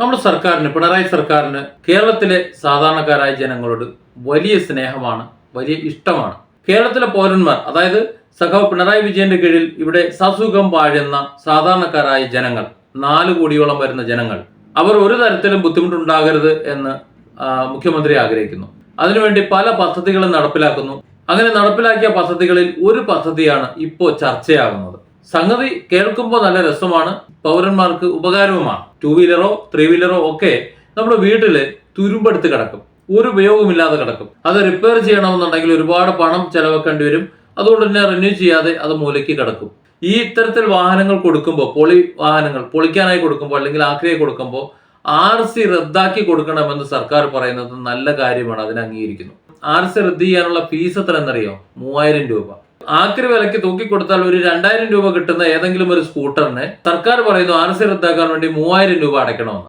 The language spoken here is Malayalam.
നമ്മുടെ സർക്കാരിന് പിണറായി സർക്കാരിന് കേരളത്തിലെ സാധാരണക്കാരായ ജനങ്ങളോട് വലിയ സ്നേഹമാണ് വലിയ ഇഷ്ടമാണ്. കേരളത്തിലെ പൗരന്മാർ അതായത് സഖാവ് പിണറായി വിജയന്റെ കീഴിൽ ഇവിടെ സസുഖം വാഴുന്ന സാധാരണക്കാരായ ജനങ്ങൾ നാല് കോടിയോളം വരുന്ന ജനങ്ങൾ അവർ ഒരു തരത്തിലും ബുദ്ധിമുട്ടുണ്ടാകരുത് എന്ന് മുഖ്യമന്ത്രി ആഗ്രഹിക്കുന്നു. അതിനുവേണ്ടി പല പദ്ധതികളും നടപ്പിലാക്കുന്നു. അങ്ങനെ നടപ്പിലാക്കിയ പദ്ധതികളിൽ ഒരു പദ്ധതിയാണ് ഇപ്പോൾ ചർച്ചയാകുന്നത്. സംഗതി കേൾക്കുമ്പോൾ നല്ല രസമാണ് പൗരന്മാർക്ക് ഉപകാരവുമാണ്. ടൂ വീലറോ ത്രീ വീലറോ ഒക്കെ നമ്മുടെ വീട്ടിൽ തുരുമ്പെടുത്ത് കിടക്കും. ഒരു ഉപയോഗമില്ലാതെ കിടക്കും. അത് റിപ്പയർ ചെയ്യണമെന്നുണ്ടെങ്കിൽ ഒരുപാട് പണം ചെലവാക്കേണ്ടി വരും. അതുകൊണ്ട് തന്നെ റിന്യൂ ചെയ്യാതെ അത് മൂലയ്ക്ക് കിടക്കും. ഈ ഇത്തരത്തിൽ വാഹനങ്ങൾ കൊടുക്കുമ്പോൾ പൊളി വാഹനങ്ങൾ പൊളിക്കാനായി കൊടുക്കുമ്പോൾ അല്ലെങ്കിൽ ആക്രിയായി കൊടുക്കുമ്പോൾ ആർ സി റദ്ദാക്കി കൊടുക്കണമെന്ന് സർക്കാർ പറയുന്നത് നല്ല കാര്യമാണ് അതിനെ അംഗീകരിക്കുന്നു. ആർ സി റദ്ദ് ചെയ്യാനുള്ള ഫീസ് എത്ര എന്നറിയോ മൂവായിരം രൂപ. ആക്രി വിലയ്ക്ക് തൂക്കി കൊടുത്താൽ ഒരു രണ്ടായിരം രൂപ കിട്ടുന്ന ഏതെങ്കിലും ഒരു സ്കൂട്ടറിന് സർക്കാർ പറയുന്നു ആർ സി റദ്ദാക്കാൻ വേണ്ടി മൂവായിരം രൂപ അടയ്ക്കണമെന്ന്.